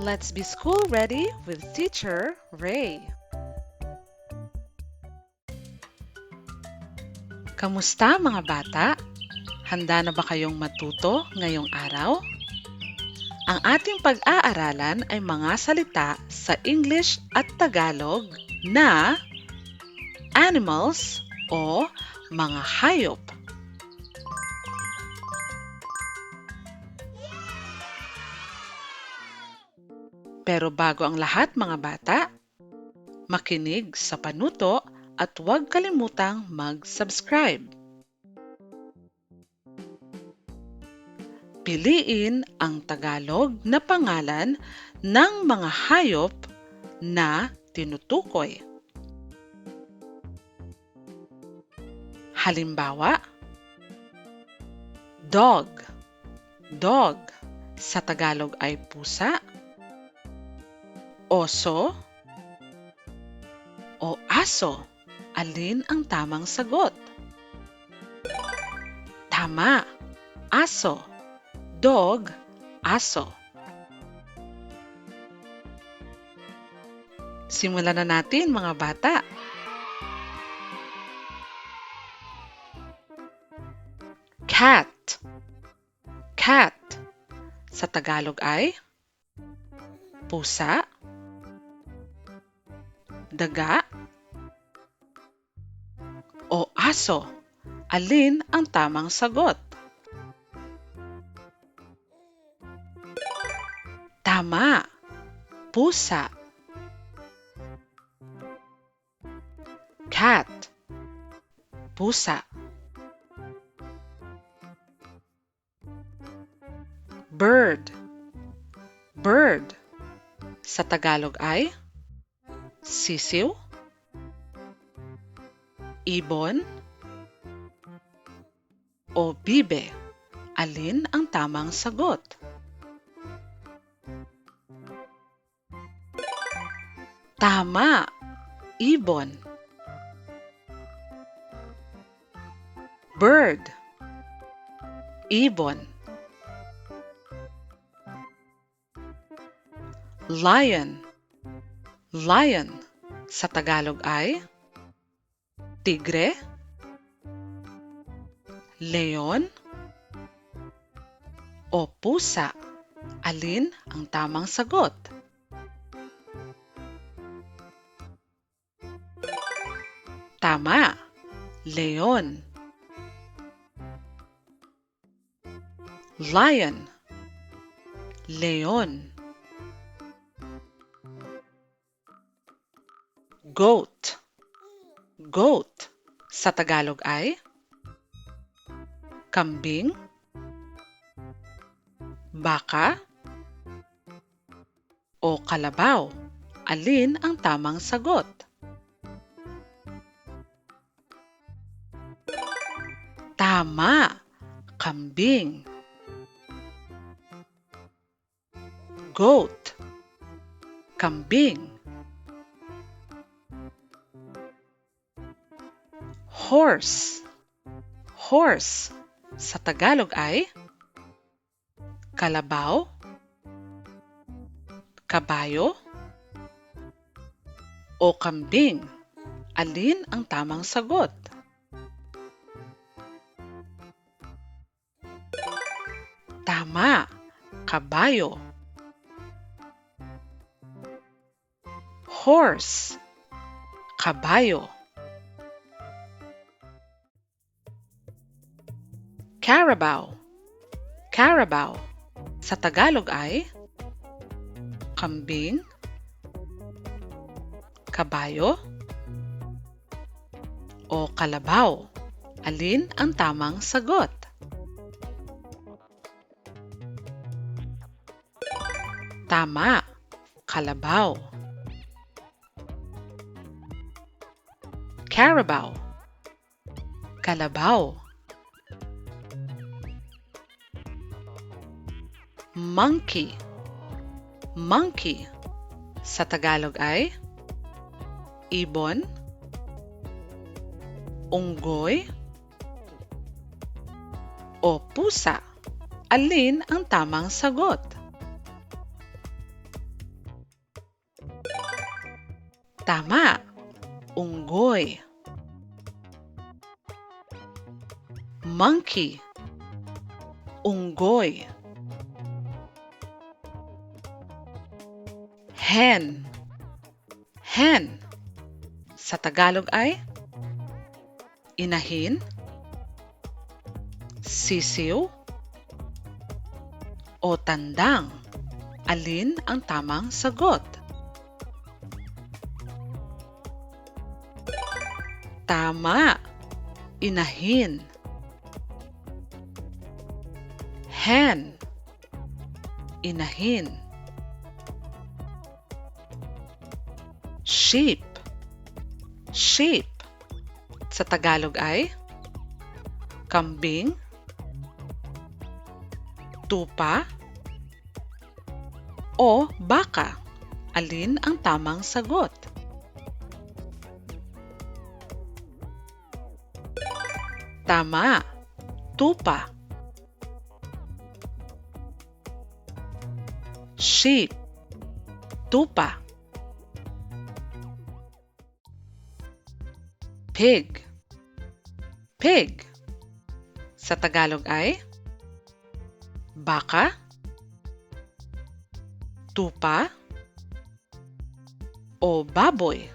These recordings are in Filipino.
Let's be school ready with Teacher Ray. Kamusta mga bata? Handa na ba kayong matuto ngayong araw? Ang ating pag-aaralan ay mga salita sa English at Tagalog na animals o mga hayop. Pero bago ang lahat mga bata, makinig sa panuto at huwag kalimutang mag-subscribe. Piliin ang Tagalog na pangalan ng mga hayop na tinutukoy. Halimbawa, dog. Dog sa Tagalog ay pusa, oso, o aso. Alin ang tamang sagot? Tama. Aso. Dog, aso. Simulan na natin mga bata. Cat. Cat. Sa Tagalog ay pusa, daga, o aso? Alin ang tamang sagot? Tama! Pusa. Cat. Pusa. Bird. Bird. Sa Tagalog ay sisiw, ibon, o bibe? Alin ang tamang sagot? Tama! Ibon. Bird. Ibon. Lion. Lion. Sa Tagalog ay tigre, leon, o pusa. Alin ang tamang sagot? Tama. Leon. Lion. Leon. Goat. Goat. Sa Tagalog ay kambing, baka, o kalabaw. Alin ang tamang sagot? Tama! Kambing. Goat. Kambing. Horse. Horse. Sa Tagalog ay kalabaw, kabayo, o kambing. Alin ang tamang sagot? Tama, kabayo. Horse, kabayo. Carabao, carabao. Sa Tagalog ay kambing, kabayo, o kalabaw. Alin ang tamang sagot? Tama, kalabaw. Carabao, kalabaw. Monkey, monkey. Sa Tagalog ay ibon, unggoy, o pusa. Alin ang tamang sagot? Tama. Unggoy. Monkey. Unggoy. Hen. Hen. Sa Tagalog ay inahin, sisiw, o tandang. Alin ang tamang sagot? Tama. Inahin. Hen. Inahin. Sheep. Sheep. Sa Tagalog ay kambing, tupa, o baka. Alin ang tamang sagot? Tama. Tupa. Sheep. Tupa. Pig. Pig. Sa Tagalog ay baka, tupa, o baboy.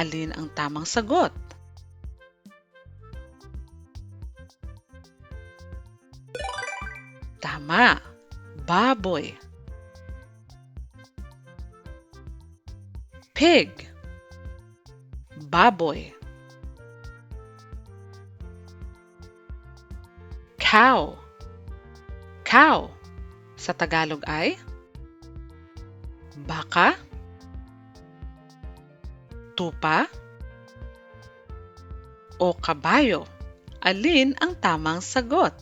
Alin ang tamang sagot? Tama. Baboy. Pig. Baboy. Cow. Cow. Sa Tagalog ay baka, tupa, o kabayo. Alin ang tamang sagot?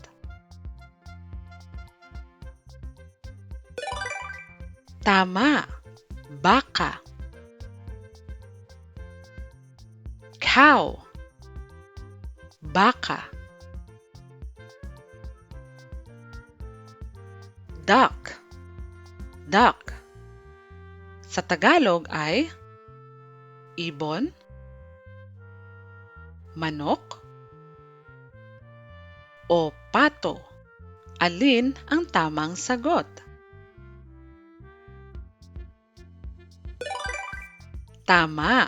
Tama. Baka. Cow. Baka. Duck. Duck. Sa Tagalog ay ibon, manok, o pato. Alin ang tamang sagot? Tama.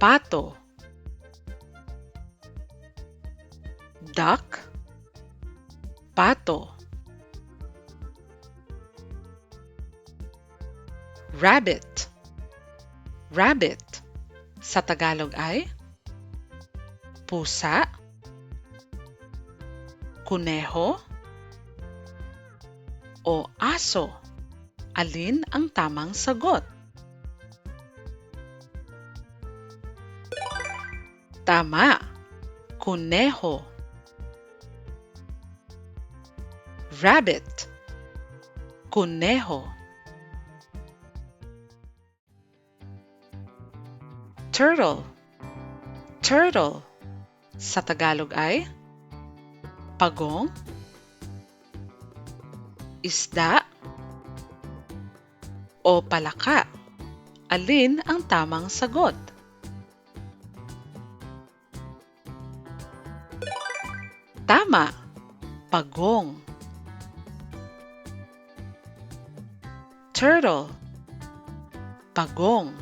Pato. Duck. Pato. Rabbit. Rabbit. Sa Tagalog ay pusa, kuneho, o aso. Alin ang tamang sagot? Tama. Kuneho. Rabbit. Kuneho. Turtle. Turtle. Sa Tagalog ay pagong, isda, o palaka. Alin ang tamang sagot? Tama. Pagong. Turtle. Pagong.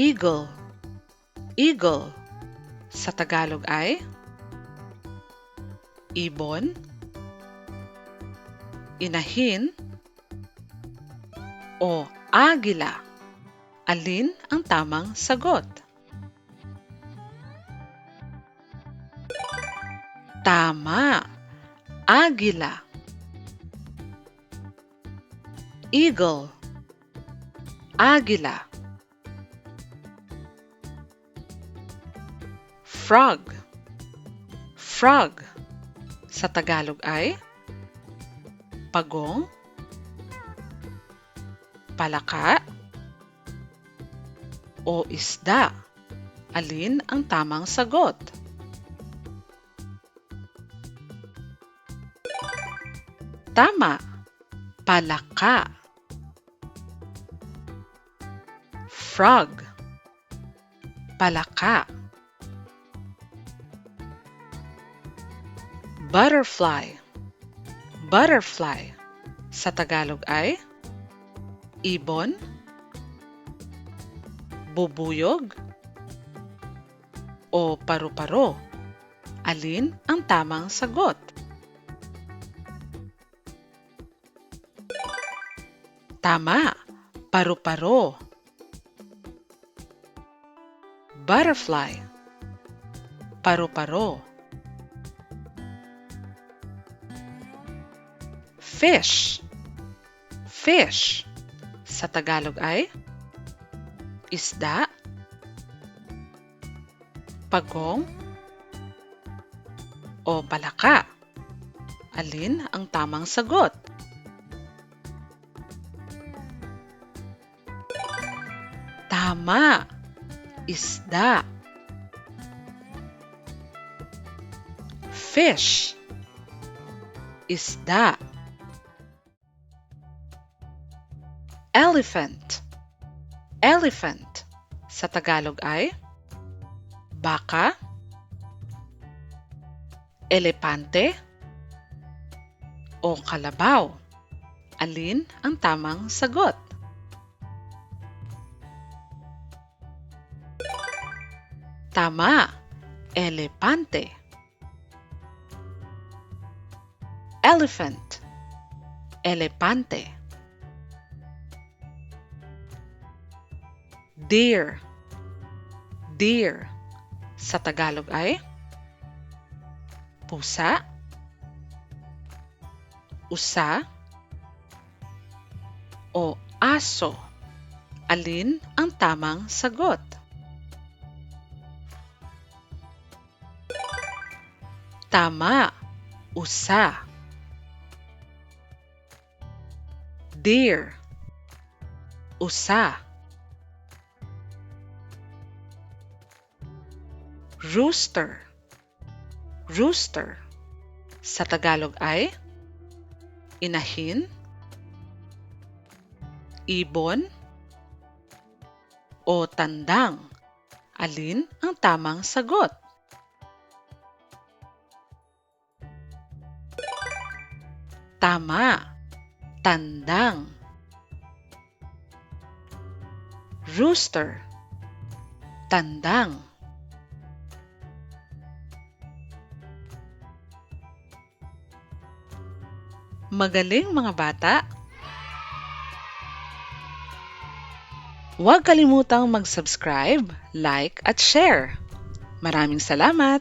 Eagle. Eagle. Sa Tagalog ay ibon, inahin, o agila. Alin ang tamang sagot? Tama. Agila. Eagle. Agila. Frog. Frog. Sa Tagalog ay pagong, palaka, o isda. Alin ang tamang sagot? Tama. Palaka. frog palaka butterfly butterfly sa Tagalog ay ibon bubuyog o paru-paro alin ang tamang sagot Tama, paru-paro. Butterfly. Paru-paro. Fish. Fish. Sa Tagalog ay isda, pagong, o palaka. Alin ang tamang sagot? Tama. Isda. Fish. Isda. Elephant. Elephant. Sa Tagalog ay baka, elepante, o kalabaw. Alin ang tamang sagot? Tama. Elepante. Elephant. Elepante. Deer. Deer. Sa Tagalog ay pusa, usa, o aso. Alin ang tamang sagot? Tama. Usa. Deer. Usa. Rooster. Rooster. Sa Tagalog ay inahin, ibon, o tandang. Alin ang tamang sagot? Tama. Tandang. Rooster. Tandang. Magaling mga bata! Huwag kalimutang mag-subscribe, like at share. Maraming salamat!